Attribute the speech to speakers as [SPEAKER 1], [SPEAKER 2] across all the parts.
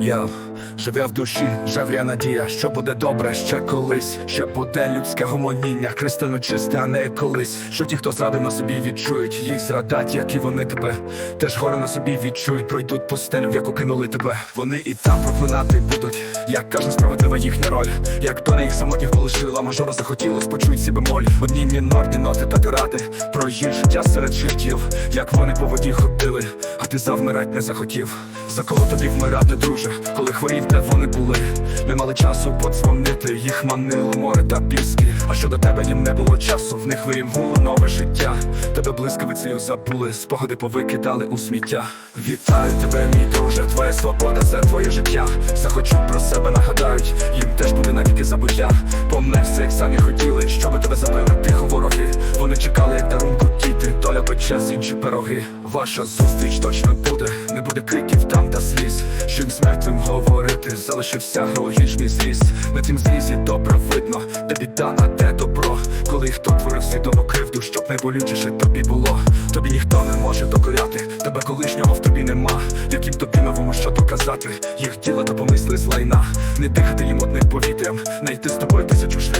[SPEAKER 1] Я живе в душі, жевря надія, що буде добре ще колись, ще буде людське гомоніння, кристально чисте, а не колись. Що ті, хто зрадив на собі відчують, їх зрадать, як і вони тебе. Теж горе на собі відчують, пройдуть пустелю, в яку кинули тебе. Вони і там проклинати будуть, як каже справедлива їхня роль. Як то не їх самотніх полишила, мажора захотілось почують себе моль. Одні мінорні ноти та тиради про їх життя серед життів, як вони по воді ходили, ти завмирать не захотів. За кого тобі вмирати, друже, коли хворів, де вони були. Ми мали часу подзвонити, їх манило море та піски. А що до тебе їм не було часу, в них виїмгуло нове життя. Тебе блискавицею забули, спогади повикидали у сміття. Вітаю тебе, мій друже, твоя свобода, це твоє життя. Захочу про себе нагадають, їм теж буде навіки забуття. Помне все, як самі хотіли, щоби тебе забили тихо вороги. Вони чекали, як дарунку з інші пироги. Ваша зустріч точно буде, не буде криків там та сліз. Щоб з мертвим говорити, залишився геологічний зріз. На тім зрізі добре видно, де біда, а де добро. Коли хто творив свідому кривду, щоб найболючіше тобі було. Тобі ніхто не може докоряти, тебе колишнього в тобі нема. Яким тобі новому що доказати, їх тіла та помисли з лайна. Не дихати їм одним повітрям, не йти з тобою тисячу шляхів.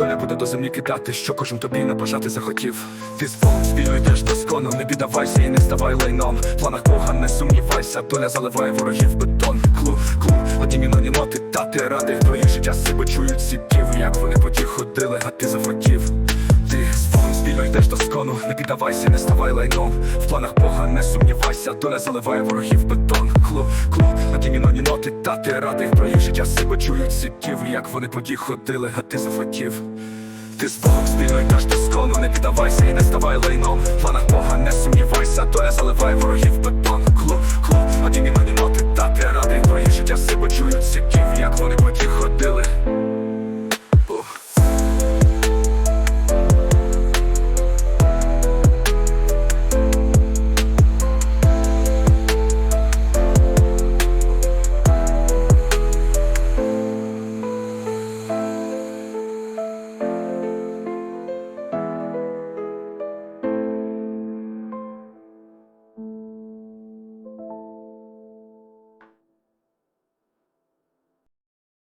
[SPEAKER 1] Їх не буде до землі кидати, що кожен тобі не бажати захотів. Ти з спільно йдеш до скону, не піддавайся і не ставай лайном. В планах Бога не сумнівайся, доля заливає ворогів бетон. Клу, клуб, одні міноні ноти, та ти ради про їх життя себе чують сіпів, як вони по ті ходили, а ти захотів. Стеж до скону, не піддавайся, не ставай лайном. В планах Бога не сумнівайся, доля заливає ворогів бетон. Хлоп, клуб, на тіні ноні ноти, та ти радий про їх життя себе чують сітів, як вони тоді ходили, а ти захотів. Ти з Богом спільно йдеш до скону, не піддавайся і не ставай лайном. В планах Бога не сумнівайся, доля заливає ворогів бетон. Клуб, хлоп, на тіні ноні ноти, та ти радий про їх життя себе чують сітів, як вони тоді ходили.